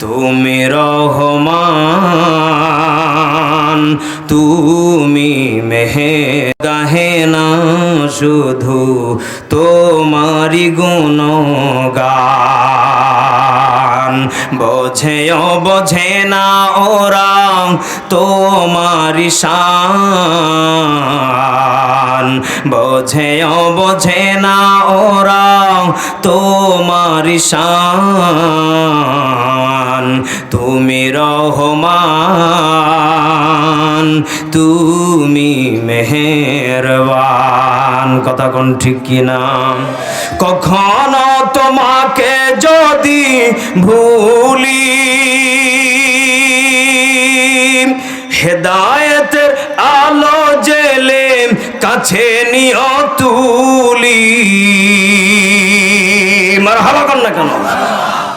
তুমি রহমান তুমি মেহে গাহে না শুধু তোমারি গুণগান। বোঝেও বোঝে না ওরা তোমারি শান। বোঝেও বোঝে না ওরা তোমারি শান। তুমি রহমান, তুমি মেহেরবান। কথা কোন ঠিক কিনা কখনো তোমাকে যদি ভুলি হেদায়েতের আলো জেলে কাছে নিও তুলি। মার হাবা কর না কেন?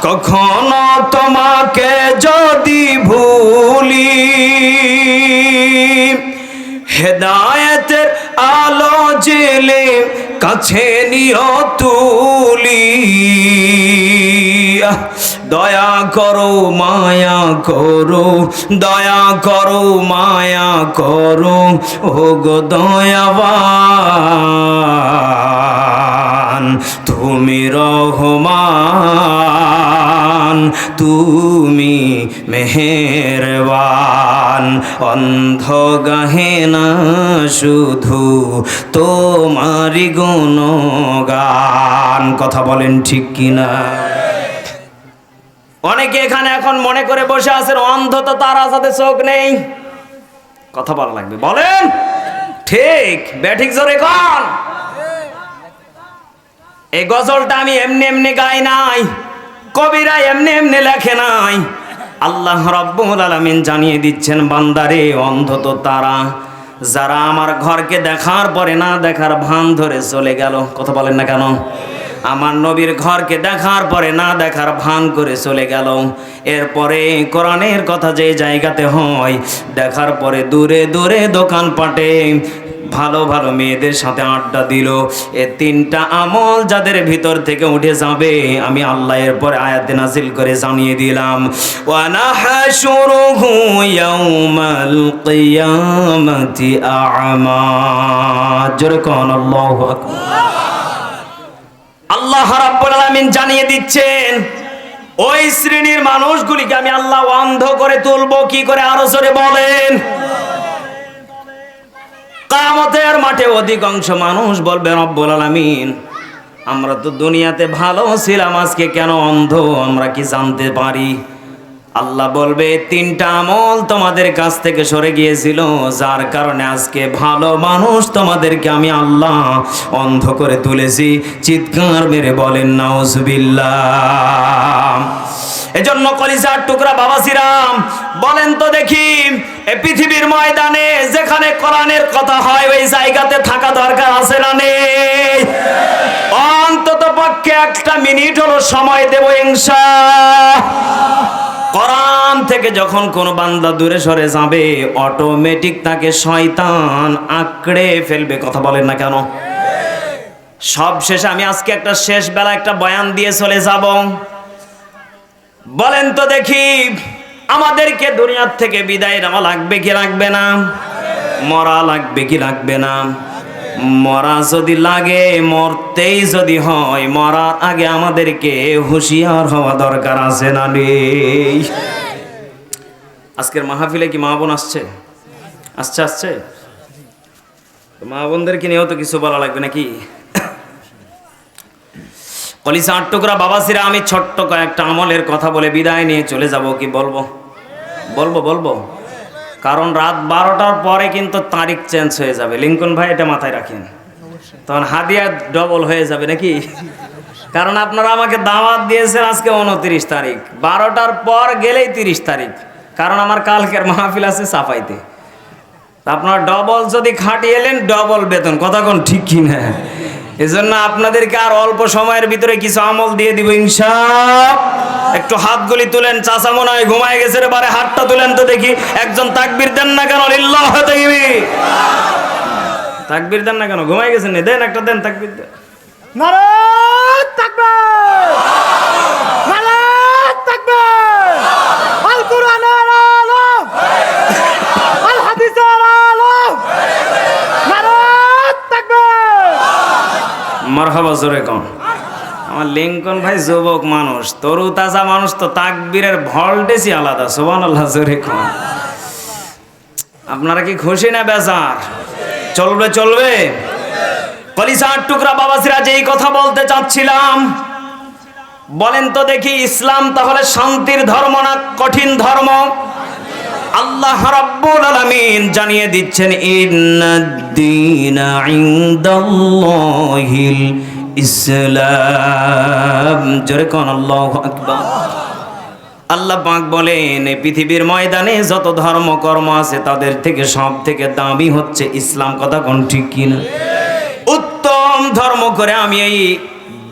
কখনো তোমাকে যদি ভুলি, হেদায়েতের আলো জেলে কাছে নিও তুলি। দয়া করো, মায়া করো, দয়া করো, মায়া করো ও গো দয়াবান, তুমি রহমান, তুমি মেহেরবান অন্ধ গাহে না শুধু তোমারি গুণগান, কথা বলেন ঠিক কিনা? অনেকে এখানে এখন মনে করে বসে আছেন অন্ধ তো তার আসাতে চোখ নেই। কথা বলা লাগবে। বলেন, ঠিক, ব্যাঠিক জোরে কন। এই গজলটা আমি এমনি এমনি গাই নাই, কবিরা এমনি এমনি লেখে নাই। আল্লাহ রব্বুল আলামিন জানিয়ে দিচ্ছেন, বান্দারে অন্ধ তো তারা, যারা আমার ঘরকে দেখার পরে না দেখার ভান ধরে চলে গেল। কথা বলেন না কেন? আমার নবীর ঘরকে দেখার পরে না দেখার ভান করে চলে গেল। এরপরে কোরআনের কথা যে জায়গাতে হয়, দেখার পরে দূরে দূরে দোকান পাটে ভালো ভালো মেয়েদের সাথে আড্ডা দিল। এ তিনটা আমল যাদের ভিতর থেকে উঠে যাবে, আমি আল্লাহ এর পরে আয়াতে নাজিল করে জানিয়ে দিলাম। জোরে কোন, আল্লাহু আল্লাহ রাব্বুল আলামিন জানিয়ে দিচ্ছেন, ওই শ্রেণির মানুষগুলিকে আমি আল্লাহ অন্ধ করে তুলব, কি করে আরও জোরে বলেন? কামতের মাঠে অধিকাংশ মানুষ বলবে, রব্বুল আলামিন, আমরা তো দুনিয়াতে ভালো ছিলাম, আজকে কেন অন্ধ? আমরা কি জানতে পারি? আল্লাহ বলবে, তিনটা আমল তোমাদের কাছ থেকে সরে গিয়েছিল, যার কারণে আজকে ভালো মানুষ তোমাদেরকে আমি আল্লাহ অন্ধ করে তুলেছি। চিৎকার মেরে বলেন, নাউজুবিল্লাহ। এজন্য কলিজার টুকরা বাবা শ্রীরাম বলেন তো দেখি পৃথিবীর ময়দানে যেখানে কোরআনের কথা হয়, ওই জায়গাতে থাকা দরকার আছে না নেই? অন্তত পক্ষে একটা মিনিট হলো সময় দেব ইনশা কোরআন থেকে যখন কোনো বান্দা দূরে সরে যাবে অটোমেটিক তাকে শয়তান আঁকড়ে ফেলবে। কথা বলেন না কেন? সব শেষে আমি আজকে একটা শেষ বেলা একটা বয়ান দিয়ে চলে যাব। বলেন তো দেখি, আমাদেরকে দুনিয়ার থেকে বিদায় নেওয়া লাগবে কি লাগবে না? মরা লাগবে কি লাগবে না? মরা যদি লাগে, মরতেই যদি হয়, মরার আগে আমাদেরকে হুঁশিয়ার হওয়া দরকার আছে না নেই আজকের মাহফিলে কি মা বোন আসছে? আসছে আসছে? মা বোনদেরকে নিয়েও তো কিছু বলা লাগবে নাকি? কলিসা আট টুকরা বাবাসিরা আমি ছোট্ট কয়েকটা আমলের কথা বলে বিদায় নিয়ে চলে যাব, কি বলব? বলব বলব? কারণ রাত বারোটার পরে কিন্তু তারিখ চেঞ্জ হয়ে যাবে। লিঙ্কন ভাই এটা মাথায় রাখেন। তখন হাদিয়া ডবল হয়ে যাবে নাকি? কারণ আপনারা আমাকে দাওয়াত দিয়েছেন আজকে উনত্রিশ তারিখ। বারোটার পর গেলেই তিরিশ তারিখ। কারণ আমার কালকের মাহফিল আছে সাফাইতে। আপনারা ডবল যদি খাটিয়ে এলেন ডবল বেতন। কথা কোন ঠিক কি না এজন্য আপনাদেরকে আর অল্প সময়ের ভিতরে কিছু আমল দিয়ে দিব ইনশা একটু হাত হাতগুলি তুলেন চাচা মনে হয় ঘুমায় গেছে রে বারে, হাতটা তুলেন তো দেখি, একজন তাকবির দেন না কেন? লিল্লাহ তাকবীর তাকবির দেন না কেন? ঘুমায় গেছেন? দেন একটা, দেন তাকবির দেন। নারায়ণ তাকবীর। মার খাবা জোরে কম। আমার লিঙ্কন ভাই যুবক মানুষ, তরু তাজা মানুষ তো তাকবীরের ভল্টেজই আলাদা সোবান আল্লাহ জোরে কম। আপনারা কি খুশি না বেজার? চলবে চলবে। কলিসার টুকরা বাবাসিরা যেই কথা বলতে চাচ্ছিলাম, বলেন তো দেখি ইসলাম তাহলে শান্তির ধর্ম না কঠিন ধর্ম? আল্লাহ রাব্বুল আলামিন জানিয়ে দিচ্ছেন, ইন্নাদ-দীনা ইনদাল্লাহিল ইসলাম। জোরে কোন আল্লাহু আকবার। আল্লাহ পাক বলেন পৃথিবীর ময়দানে যত ধর্ম কর্ম আছে, তাদের থেকে সব থেকে দামি হচ্ছে ইসলাম। কথা কোন ঠিক কিনা? উত্তম ধর্ম করে আমি এই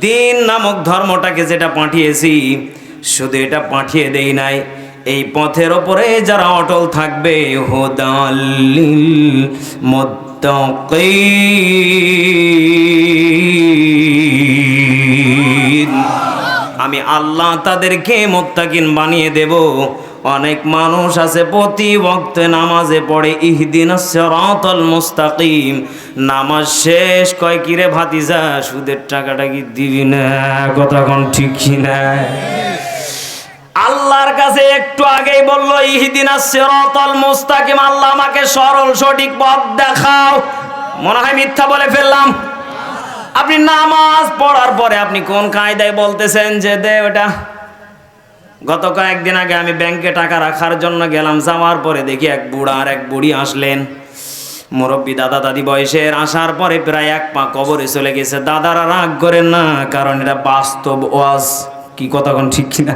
দিন নামক ধর্মটাকে যেটা পাঠিয়েছি, শুধু এটা পাঠিয়ে দেই নাই এই পথের ওপরে যারা অটল থাকবে হোদাল্লিল আমি আল্লাহ তাদেরকে মোত্তাকিন বানিয়ে দেব। অনেক মানুষ আছে, প্রতি বক্তে নামাজে পড়ে ইহদিন সিরাতাল মুস্তাকিম। নামাজ শেষ, কয়, কিরে ভাতিজা, সুদের টাকাটা কি দিবি না? কথা কোন ঠিক কি না আল্লাহর কাছে একটু আগেই বলল, ইহদিনা সিরাতাল মুস্তাকিম, আল্লাহ আমাকে সরল, সঠিক পথ দেখাও। মনে হয় মিথ্যা বলে ফেললাম। আপনি নামাজ পড়ার পরে আপনি কোন কায়দায় বলতেছেন যে, দে ওটা। গত কয়েকদিন আগে আমি ব্যাংকে টাকা রাখার জন্য গেলাম, যাওয়ার পরে দেখি এক বুড়া আর এক বুড়ি আসলেন। মুরব্বী দাদা দাদি বয়সের, আসার পরে প্রায় এক পা কবরে চলে গেছে। দাদারা রাগ করেন না, কারণ এটা বাস্তব ওয়াজ। কি কোন ঠিক কিনা?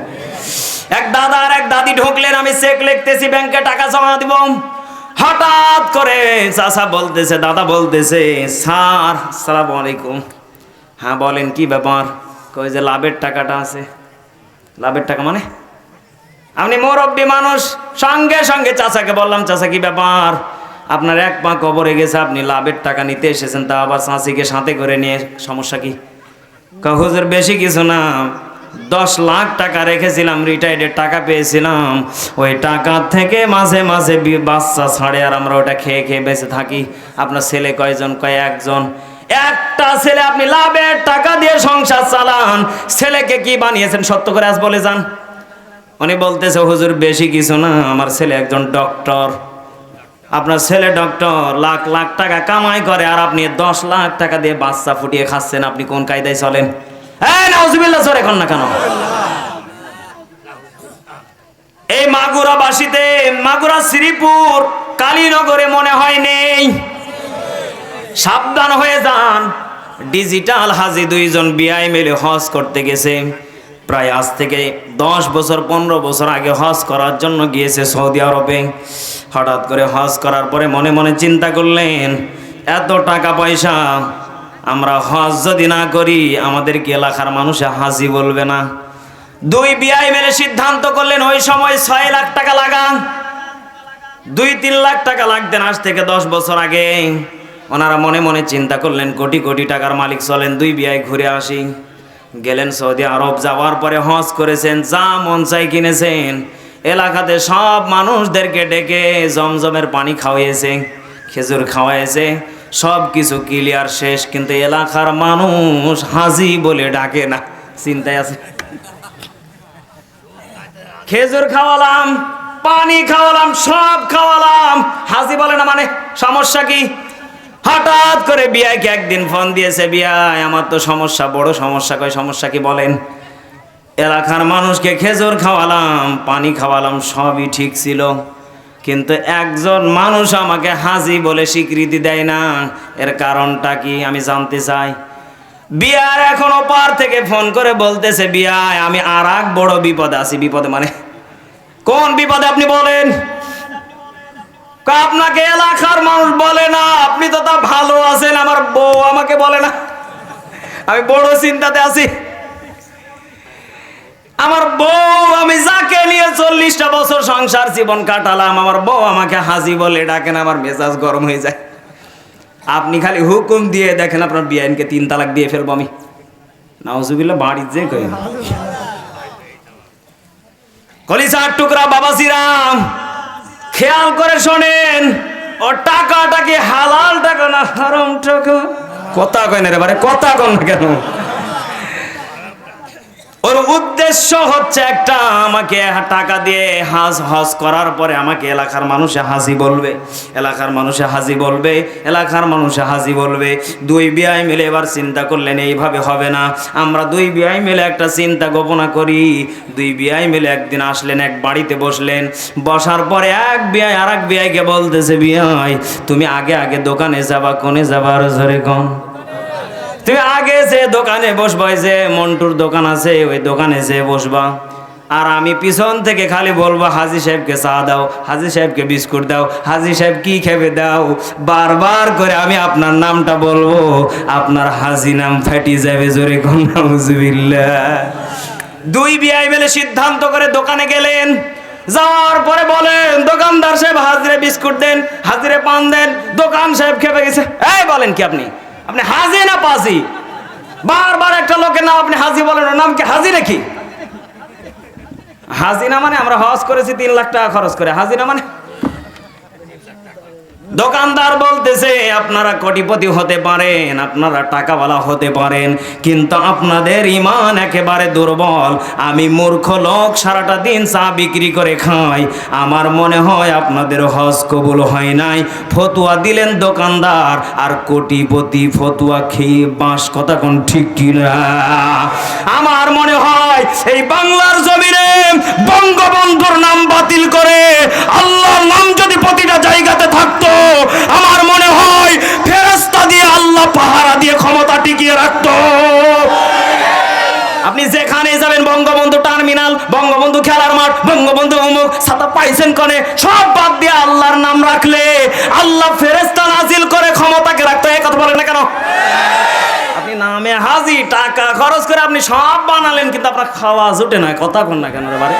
এক দাদা আর এক দাদি ঢুকলেন, আমি চেক লিখতেছি ব্যাংকে টাকা জমা দিব। হঠাৎ করে চাচা বলতেছে, দাদা বলতেছে, স্যার সালাম আলাইকুম। হ্যাঁ বলেন, কি ব্যাপার? কই যে লাভের টাকাটা আছে? লাভের টাকা মানে? আপনি মুরব্বী মানুষ, সঙ্গে সঙ্গে চাচাকে বললাম, চাচা, কি ব্যাপার? আপনার এক পা কবরে গেছে, আপনি লাভের টাকা নিতে এসেছেন, তা আবার চাষিকে সাথে করে নিয়ে, সমস্যা কি? কাগজের বেশি কিছু না। দশ লাখ টাকা রেখেছিলাম রিটায়ার্ডের টাকা পেয়েছিলাম। ওই টাকা থেকে মাঝে মাঝে বাচ্চা ছাড়ে আর আমরা ওটা খেয়ে খেয়ে বেঁচে থাকি। আপনার ছেলে কয়জন, কয় একজন? একটা ছেলে আপনি লাভের টাকা দিয়ে সংসার চালান। ছেলেকে কি বানিয়েছেন? সত্য করে আজ বলে যান। উনি বলতেছে, হুজুর, বেশি কিছু না, আমার ছেলে একজন ডক্টর আপনার ছেলে ডক্টর লাখ লাখ টাকা কামাই করে আর আপনি দশ লাখ টাকা দিয়ে বাচ্চা ফুটিয়ে খাচ্ছেন। আপনি কোন কায়দায় চলেন? এখন না কেন? এই মাগুরা বাসিতে মাগুরা, শ্রীপুর, কালীনগরে মনে হয় নেই। সাবধান হয়ে যান। ডিজিটাল হাজি দুইজন বিআই মিলে হজ করতে গেছে। প্রায় আজ থেকে দশ বছর, পনেরো বছর আগে হজ করার জন্য গিয়েছে সৌদি আরবে। হঠাৎ করে হজ করার পরে মনে মনে চিন্তা করলেন, এত টাকা পয়সা আমরা হজ যদি না করি আমাদেরকে এলাকার মানুষে হাজি বলবে না? দুই বিআই মিলে সিদ্ধান্ত করলেন, ওই সময় ছয় লাখ টাকা লাগান। দুই, তিন লাখ টাকা লাগতেন আজ থেকে দশ বছর আগে। ওনারা মনে মনে চিন্তা করলেন, কোটি কোটি টাকার মালিক চলেন, দুই বিয়ায় ঘুরে আসি। গেলেন সৌদি আরব, যাওয়ার পরে হজ করেছেন, যা মন চাই কিনেছেন। এলাকাতে সব মানুষদেরকে ডেকে জমজমের পানি খাওয়াইয়েছে, খেজুর খাওয়াইছে সব কিছু ক্লিয়ার শেষ, কিন্তু এলাকার মানুষ হাজি বলে ডাকে না। চিন্তায় আছে? খেজুর খাওয়ালাম, পানি খাওয়ালাম, সব খাওয়ালাম। হাজি বলে না মানে সমস্যা কি? হঠাৎ করে বিয়াইকে একদিন ফোন দিয়েছে, বিয়াই, আমার তো সমস্যা, বড় সমস্যা, কয় সমস্যা কি বলেন? এলাকার মানুষকে খেজুর খাওয়ালাম, পানি খাওয়ালাম, সবই ঠিক ছিল। কিন্তু একজন মানুষ আমাকে হাজি বলে স্বীকৃতি দেয় না। এর কারণটা কি আমি জানতে চাই। বিয়ার এখন ওপার থেকে ফোন করে বলতেছে, বিয়ায়, আমি আর এক বড় বিপদে আছি। বিপদে মানে? কোন বিপদে আপনি বলেন? আপনাকে এলাকার মানুষ বলে না, আপনি তো তা ভালো আছেন, আমার বউ আমাকে বলে না। আমি বড় চিন্তাতে আছি। আমার বউ, আমি যাকে নিয়ে চল্লিশটা বছর সংসার জীবন কাটালাম, আমার বউ আমাকে হাজি বলে ডাকেন আমার মেজাজ গরম হয়ে যায়। আপনি খালি হুকুম দিয়ে দেখেন, আপনার বিআইনকে তিন তালাক দিয়ে ফেলব আমি। নাউজুবিল্লাহ, বাড়ির যে কই কলিসার টুকরা বাবা শ্রীরাম খেয়াল করে শোনেন, ও টাকাটা কি হালাল টাকা না, হারাম টাকা। কথা কয় না রে বারে, কথা কন কেন? ওর উদ্দেশ্য হচ্ছে একটা, আমাকে টাকা দিয়ে হাজ হজ করার পরে আমাকে এলাকার মানুষে হাজি বলবে, এলাকার মানুষে হাজি বলবে, এলাকার মানুষে হাজি বলবে। দুই বিয়াই মিলে এবার চিন্তা করলেন, এইভাবে হবে না। আমরা দুই বিয়াই মিলে একটা চিন্তা গোপনা করি। দুই বিয়াই মিলে একদিন আসলেন, এক বাড়িতে বসলেন। বসার পরে এক বিয়াই আর এক বিয়াইকে বলতেছে বিয়াই তুমি আগে আগে দোকানে যাবা, কোনে যাবা আরও ধরে কম তুমি আগে যে দোকানে বসবা যে মন্টুর দোকান আছে, ওই দোকানে যে বসবা। আর আমি পিছন থেকে খালি বলব, হাজি সাহেবকে চা দাও, হাজি সাহেবকে বিস্কুট দাও, হাজি সাহেব কি খেবে দাও। বারবার করে আমি আপনার নামটা বলব, আপনার হাজি নাম ফাটি যাবে জোরে দুই বিয়াই মেলে সিদ্ধান্ত করে দোকানে গেলেন। যাওয়ার পরে বলেন, দোকানদার সাহেব হাজিরে বিস্কুট দেন, হাজিরে পান দেন, দোকান সাহেব খেপে গেছে। এই বলেন কি আপনি? আপনি হাজি না পাজি বারবার একটা লোকের নাম আপনি হাজি বলেন, ওর নাম কি হাজি নাকি? হাজিনা মানে আমরা হজ করেছি তিন লাখ টাকা খরচ করে। হাজিনা মানে দোকানদার বলতেছে, আপনারা কোটিপতি হতে পারেন, আপনারা টাকাওয়ালা হতে পারেন, কিন্তু আপনাদের ইমান একেবারে দুর্বল। আমি মূর্খ লোক, সারাটা দিন চা বিক্রি করে খাই। আমার মনে হয় আপনাদের হজ কবুল হয় নাই। ফতুয়া দিলেন দোকানদার, আর কোটিপতি ফতুয়া খেয়ে বাঁশ কথা কোন ঠিক কিনা? আমার মনে হয় এই বাংলার জমিনে বঙ্গবন্ধুর নাম বাতিল করে, আল্লাহর নাম যদি প্রতিটা জায়গাতে থাকতো, আমার মনে হয় ফেরেস্তা দিয়ে আল্লাহ পাহারা দিয়ে ক্ষমতা টিকিয়ে রাখতো। আপনি যেখানে যাবেন, বঙ্গবন্ধু টার্মিনাল, বঙ্গবন্ধু খেলার মাঠ, বঙ্গবন্ধু অমুক, ছাতা পাইছেন কনে, সব বাদ দিয়ে আল্লাহর নাম রাখলে, আল্লাহ ফেরেস্তা নাজিল করে ক্ষমতাকে রাখতো। এই কথা বলেন না কেন? আপনি নামে হাজি, টাকা খরচ করে আপনি সব বানালেন, কিন্তু আপনার খাওয়া জুটে না, কথা কোন না কেন বারে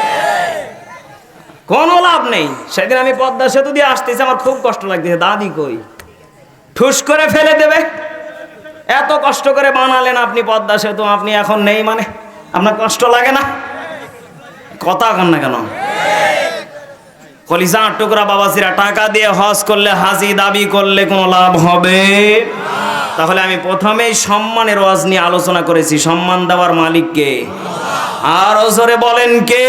কোনো লাভ নেই। সেদিন আমি পদ্মা সেতু দিয়ে আসতেছি, আমার খুব কষ্ট লাগতেছে। দাদি কই? ঠুস করে ফেলে দেবে। এত কষ্ট করে বানালেন আপনি পদ্মা সেতু, আপনি এখন নেই মানে? আপনার কষ্ট লাগে না? কথা কন না কেন? কলিজা টুকরা বাবাসিরা টাকা দিয়ে হজ করলে, হাজি দাবি করলে কোনো লাভ হবে? তাহলে আমি প্রথমেই সম্মানের ওয়াজ নিয়ে আলোচনা করেছি। সম্মান দেওয়ার মালিককে। আর জোরে বলেন কে?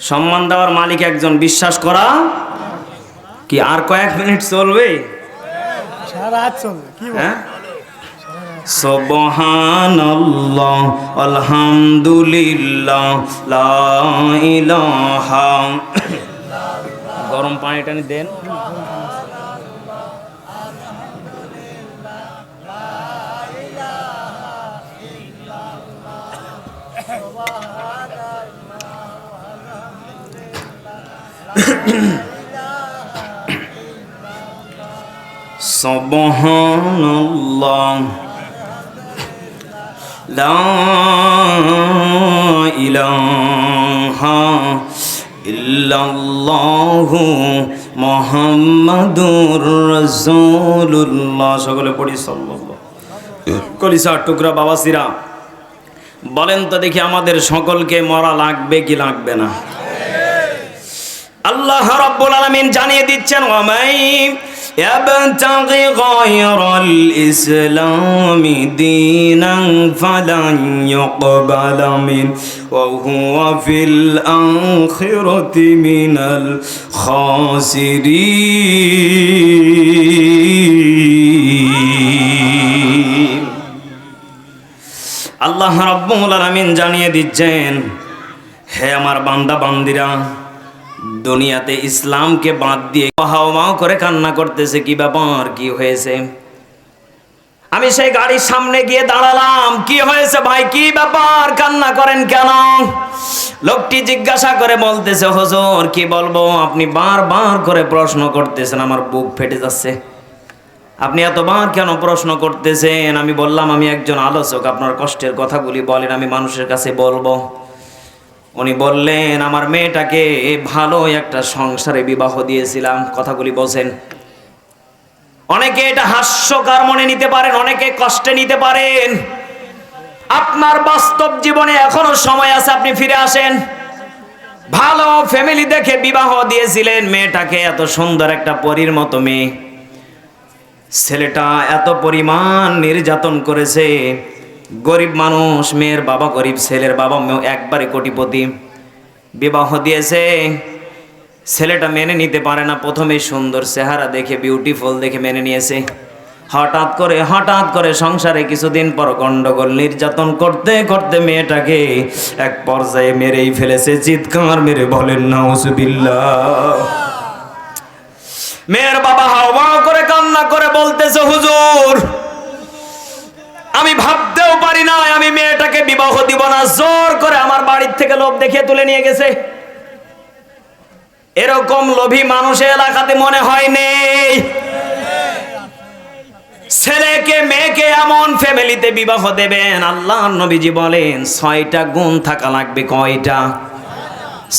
সম্মান দেওয়ার মালিক একজন বিশ্বাস করা? কি আর কয়েক মিনিট চলবে? হ্যাঁ? সুবহানাল্লাহ আলহামদুলিল্লাহ লা ইলাহা। গরম পানি টানি দেন। সুবহানাল্লাহ লা ইলাহা ইল্লাল্লাহু মুহাম্মাদুর রাসূলুল্লাহ সকলে পড়ি কলিসা টুকরা বাবাসিরা, বলেন তো দেখি আমাদের সকলকে মরা লাগবে কি লাগবে না? আল্লাহ রাব্বুল আলামিন জানিয়ে দিচ্ছেন, ওয়ামাই গায়রাল ইসলামি দীনান ফালান ইউকবালা মিন, ওয়া হুয়া ফিল আখিরাতি মিনাল খাসিরিন. আল্লাহ রাব্বুল আলামিন জানিয়ে দিচ্ছেন, হে আমার বান্দা বান্দিরা দুনিয়াতে ইসলামকে বাদ দিয়ে হাও মাও করে কান্না করতেছে, কি ব্যাপার, কি হয়েছে? আমি সেই গাড়ির সামনে গিয়ে দাঁড়ালাম, কি হয়েছে ভাই, কি ব্যাপার, কান্না করেন কেন? লোকটি জিজ্ঞাসা করে বলতেছে, হজর, কি বলব, আপনি বারবার করে প্রশ্ন করতেছেন, আমার বুক ফেটে যাচ্ছে। আপনি এতবার কেন প্রশ্ন করতেছেন? আমি বললাম, আমি একজন আলোচক, আপনার কষ্টের কথাগুলি বলেন, আমি মানুষের কাছে বলব। উনি বললেন, আমার মেয়েটাকে ভালো একটা সংসারে বিবাহ দিয়েছিলাম। কথাগুলি বোঝেন অনেকে এটা হাস্যকার মনে নিতে পারেন, অনেকে কষ্টে নিতে পারেন। আপনার বাস্তব জীবনে এখনও সময় আছে, আপনি ফিরে আসেন। ভালো ফ্যামিলি দেখে বিবাহ দিয়েছিলেন মেয়েটাকে, এত সুন্দর একটা পরীর মতো মেয়ে। ছেলেটা এত পরিমাণ নির্যাতন করেছে। গরিব মানুষ, মেয়ের বাবা গরিব, ছেলের বাবা মেয়ে একবারে কোটিপতি। বিবাহ দিয়েছে, ছেলেটা মেনে নিতে পারে না। প্রথমে সুন্দর চেহারা দেখে বিউটিফুল দেখে মেনে নিয়েছে। হঠাৎ করে হঠাৎ করে সংসারে কিছুদিন পর গন্ডগোল, নির্যাতন করতে করতে মেয়েটাকে এক পর্যায়ে মেরেই ফেলেছে। চিৎকার মেরে বলেন না মেয়ের বাবা হাওয়া করে কান্না করে বলতেছে, হুজুর আমি ভাবতেও পারি না আমি মেয়েটাকে বিবাহ দিব না। জোর করে আমার বাড়ির থেকে লোভ দেখিয়ে তুলে নিয়ে গেছে। এরকম লোভী মানুষ এই এলাকাতে মনে হয় নেই। ছেলেকে, মেয়েকে এমন ফ্যামিলিতে বিবাহ দেবেন। আল্লাহ নবীজি বলেন, ছয়টা গুণ থাকা লাগবে কয়টা?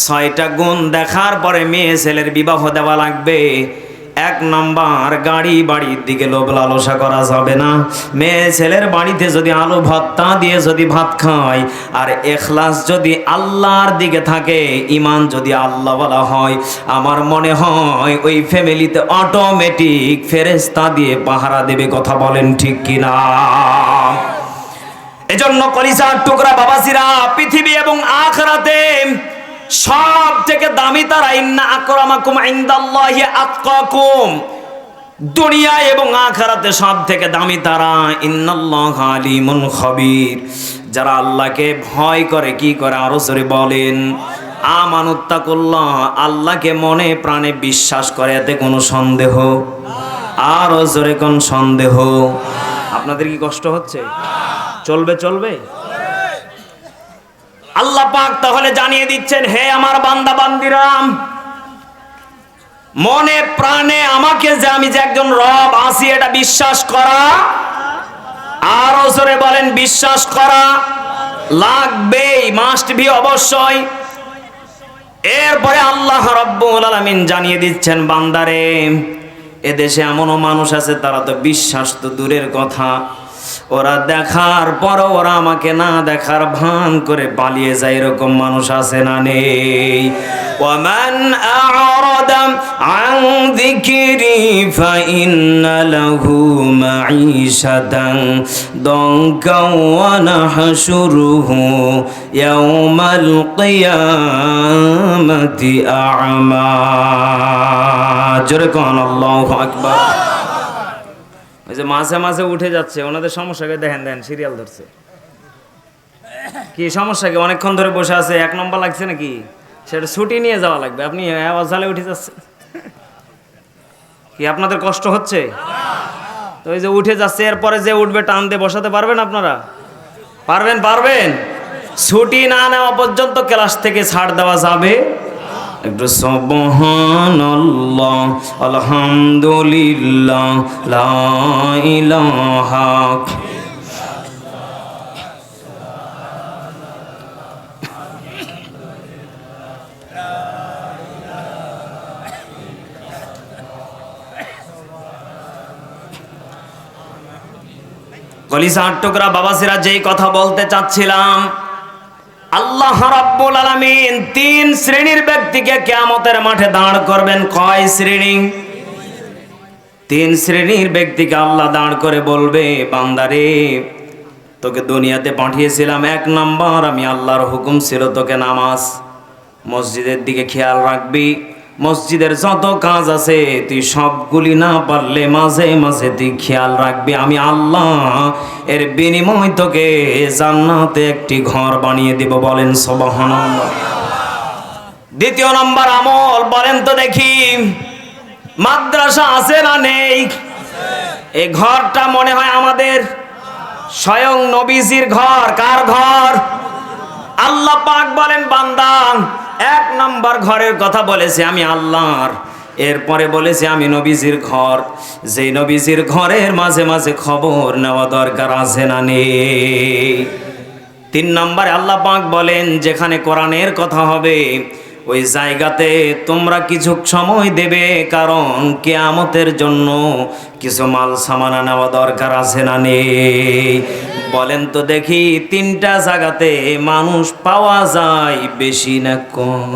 ছয়টা গুণ দেখার পরে মেয়ে ছেলের বিবাহ দেওয়া লাগবে। এক নাম্বার গাড়ি বাড়ির দিকে লোভ লালসা করা যাবে না। মেয়ে ছেলের বাড়িতে যদি আলু ভত্তা দিয়ে যদি ভাত খায়, আর এখলাস যদি আল্লাহর দিকে থাকে ইমান যদি আল্লাহ বলা হয়, আমার মনে হয় ওই ফ্যামিলিতে অটোমেটিক ফেরেস্তা দিয়ে পাহারা দেবে, কথা বলেন ঠিক কিনা? এজন্য কলিজার টুকরা বাবাসিরা পৃথিবী এবং আখরাতে সব থেকে দামি তারা, ইন্না দুনিয়া এবং আখরাতে সব থেকে দামি তারা, ইন্নাল্লাহ খবির। যারা আল্লাহকে ভয় করে, কি করে, আরও জোরে বলেন আমানুত্তাকুল্লাহ আল্লাহকে মনে প্রাণে বিশ্বাস করে, এতে কোনো সন্দেহ? আরও জোরে কোন সন্দেহ? আপনাদের কি কষ্ট হচ্ছে? চলবে চলবে? আল্লাহ পাক তাহলে জানিয়ে দিচ্ছেন, হে আমার বান্দা বান্দিরাম মনে প্রাণে আমাকে যে আমি যে একজন রব আছি, এটা বিশ্বাস করা, আর জোরে বলেন, বিশ্বাস করা লাগবেই মাস্ট বি অবশ্যই। এরপরে আল্লাহ রব্বুল আলামিন জানিয়ে দিচ্ছেন, বান্দারে, এদেশে এমনও মানুষ আছে, তারা তো বিশ্বাস তো দূরের কথা। ওরা দেখার পর ওরা আমাকে না দেখার ভান করে পালিয়ে যায়, এরকম মানুষ আছে না নেই। ওয়ামান আ'রাদা আন যিকরি ফাইন্না লাহু মাঈশাতান দঙ্কা ওয়া নাহশুরুহু ইয়াওমাল কিয়ামাতি আ'মা। জোরে কোন, আল্লাহু আকবার। ওই যে মাঝে মাঝে উঠে যাচ্ছে, ওনাদের সমস্যাকে দেখেন দেখেন সিরিয়াল ধরছে। কি সমস্যা কি? অনেকক্ষণ ধরে বসে আছে, এক নম্বর লাগছে নাকি? সেটা ছুটি নিয়ে যাওয়া লাগবে। আপনি অজালে উঠে যাচ্ছেন। কি আপনাদের কষ্ট হচ্ছে? তো ওই যে উঠে যাচ্ছে, এরপরে যে উঠবে, টান দিয়ে বসাতে পারবেন আপনারা? পারবেন পারবেন। ছুটি না নেওয়া পর্যন্ত ক্লাস থেকে ছাড় দেওয়া যাবে। একটু সুবহানাল্লাহ আলহামদুলিল্লাহ লা ইলাহা কলিসার টুকরা বাবাসিরা যেই কথা বলতে চাচ্ছিলাম আল্লাহ রাব্বুল আলামিন তিন শ্রেণির ব্যক্তিকে কিয়ামতের মাঠে দাঁড় করবেন। কয় শ্রেণি? তিন শ্রেণির ব্যক্তিকে আল্লাহ দাঁড় করে বলবে, বান্দারে, তোকে দুনিয়াতে পাঠিয়েছিলাম এক নম্বর, আমি আল্লাহর হুকুম ছিল তোকে নামাজ, মসজিদের দিকে খেয়াল রাখবি। মসজিদের যত কাজ আছে, তুই সবগুলি না পারলে মাঝে মাঝে তুই খেয়াল রাখবি, আমি আল্লাহ এর বিনিময় তোকে জান্নাতে একটি ঘর বানিয়ে দিব, বলেন সবহান দ্বিতীয় নম্বর আমল, বলেন তো দেখি, মাদ্রাসা আছে না নেই? এই ঘরটা মনে হয় আমাদের স্বয়ং নবীজির ঘর, কার ঘর? আল্লাহ পাক বলেন বান্দান এক নম্বর ঘরের কথা বলেছে আমি আল্লাহর। এরপরে বলেছে আমি নবীজির ঘর। যে নবীজির ঘরের মাঝে মাঝে খবর নেওয়া দরকার আছে না নেই তিন নম্বরে আল্লাহ পাক বলেন, যেখানে কোরআনের কথা হবে ওই জায়গাতে তোমরা কিছু সময় দেবে, কারণ কেয়ামতের জন্য কিছু মাল সামানা নেওয়া দরকার আছে না নেই। বলেন তো দেখি, তিনটা জায়গাতে মানুষ পাওয়া যায় বেশি না কম?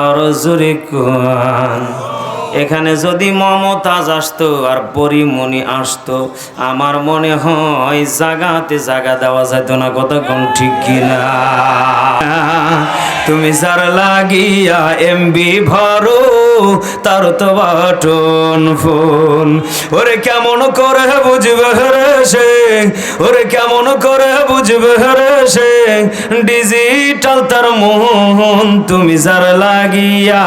আর জোরে কম এখানে যদি মমতাজ আসতো আর পরিমণি আসতো, আমার মনে হয় জাগাতে জাগা দেওয়া যেত না কত কতক্ষণ ঠিক কিনা? তুমি যার লাগিয়া এমবি ভরো, তার তো বাটন ফোন। ওরে কেমন করে বুঝবে রে সে? ওরে কেমন করে বুঝবে রে সে? ডিজিটাল তার মন, তুমি যার লাগিয়া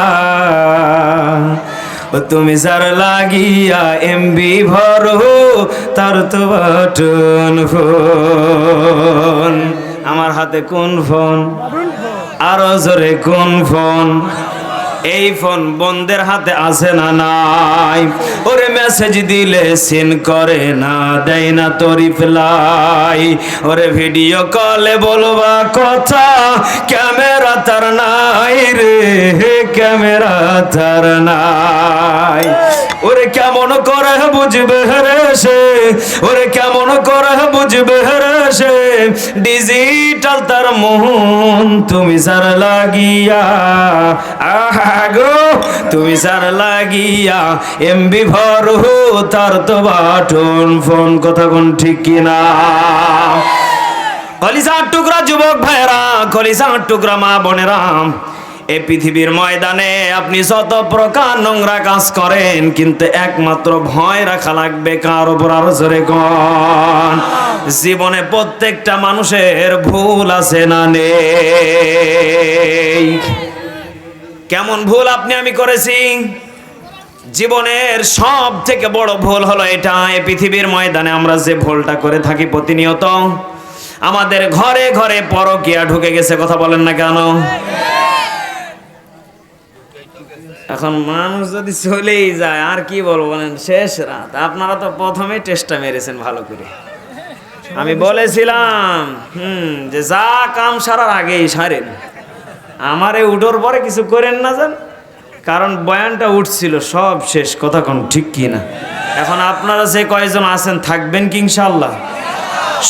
তুমি যার লাগিয়া এমবি ভরো তার তো বাটন ফোন। আমার হাতে কোন ফোন। আরও জোরে কোন ফোন? এই ফোন বন্ধের হাতে আসে না নাই? ওরে মেসেজ দিলে সিন করে না, দেয় না তো রিপ্লাই ওরে ভিডিও কলে বলবা কথা ক্যামেরা তার নাই রে ক্যামেরা তার নাই। ওরে কেমন করে বুঝবে রে সে? ওরে কেমন করে বুঝবে রে সে? ডিজিটাল তার মন, তুমি সার লাগিয়া, আহা গো, তুমি সার লাগিয়া, এমবি ভর তার তো বাটন, ফোন কথা কোন ঠিক কিনা? কলিজার টুকরা যুবক ভাইরা কলিজার টুকরা মা বোনেরাম এই পৃথিবীর ময়দানে আপনি যত প্রকার নোংরা কাজ করেন, কিন্তু একমাত্র ভয় রাখা লাগবে কার উপর আরও জোরে কন। জীবনে প্রত্যেকটা মানুষের ভুল আছে না নেই? কেমন ভুল আপনি, আমি করেছি? জীবনের সব থেকে বড় ভুল হলো এটা এই পৃথিবীর ময়দানে আমরা যে ভুলটা করে থাকি প্রতিনিয়ত, আমাদের ঘরে ঘরে পরকিয়া ঢুকে গেছে, কথা বলেন না কেন? এখন মানুষ যদি চলেই যায়, আর কি বলব বলেন, শেষ রাত। আপনারা তো প্রথমে টেস্টটা মেরেছেন ভালো করে। আমি বলেছিলাম, হুম, যে যা কাম সারার আগেই সারেন। আমার এই উঠোর পরে কিছু করেন না যান, কারণ বয়ানটা উঠছিল, সব শেষ, কথা কোন ঠিক কি না। এখন আপনারা যে কয়জন আছেন, থাকবেন কি ইনশাল্লাহ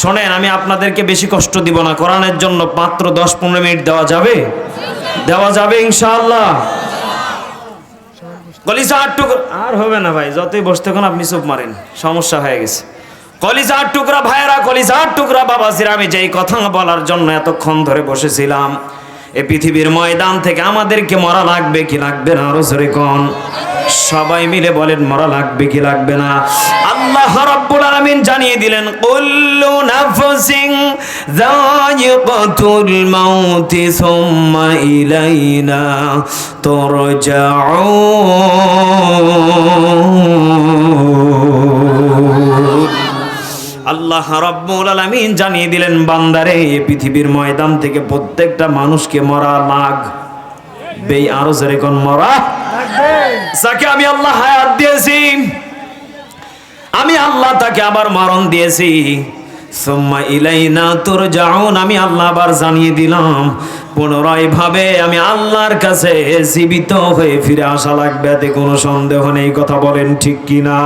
শোনেন, আমি আপনাদেরকে বেশি কষ্ট দিব না, কোরআনের জন্য মাত্র দশ পনেরো মিনিট দেওয়া যাবে? দেওয়া যাবে ইনশাআল্লাহ। কলিজা আট টুকরা আর হবে না ভাই যতই বসতে কোন আপনি চুপ মারেন। সমস্যা হয়ে গেছে। কলিজা আট টুকরা ভাইয়েরা কলিজা আট টুকরা বাবা জিরা আমি যেই কথা বলার জন্য এতক্ষণ ধরে বসেছিলাম এ পৃথিবীর ময়দান থেকে আমাদেরকে মরা লাগবে কি লাগবে না আরও জোরে কোন। সবাই মিলে বলেন, মরা লাগবে কি লাগবে না। আল্লাহ রাব্বুল আলামিন জানিয়ে দিলেন, কুল্লু নাফসিন যায়িকাতুল মাউতি সুম্মা ইলাইনা তুরজাউন। আল্লাহ রাব্বুল আলামিন জানিয়ে দিলেন, বান্দারে, এই পৃথিবীর ময়দান থেকে প্রত্যেকটা মানুষকে মরা লাগ। বেই আরও যেরকম মরা? যাকে আমি আল্লাহ হায়াত দিয়েছি, আমি আল্লাহ তাকে আবার মরণ দিয়েছি। সুম্মা তুরজাউন, আমি আল্লাহ আবার জানিয়ে দিলাম, পুনরায় ভাবে আমি আল্লাহর কাছে জীবিত হয়ে ফিরে আসা লাগবে, এতে কোনো সন্দেহ নেই, কথা বলেন ঠিক কিনা?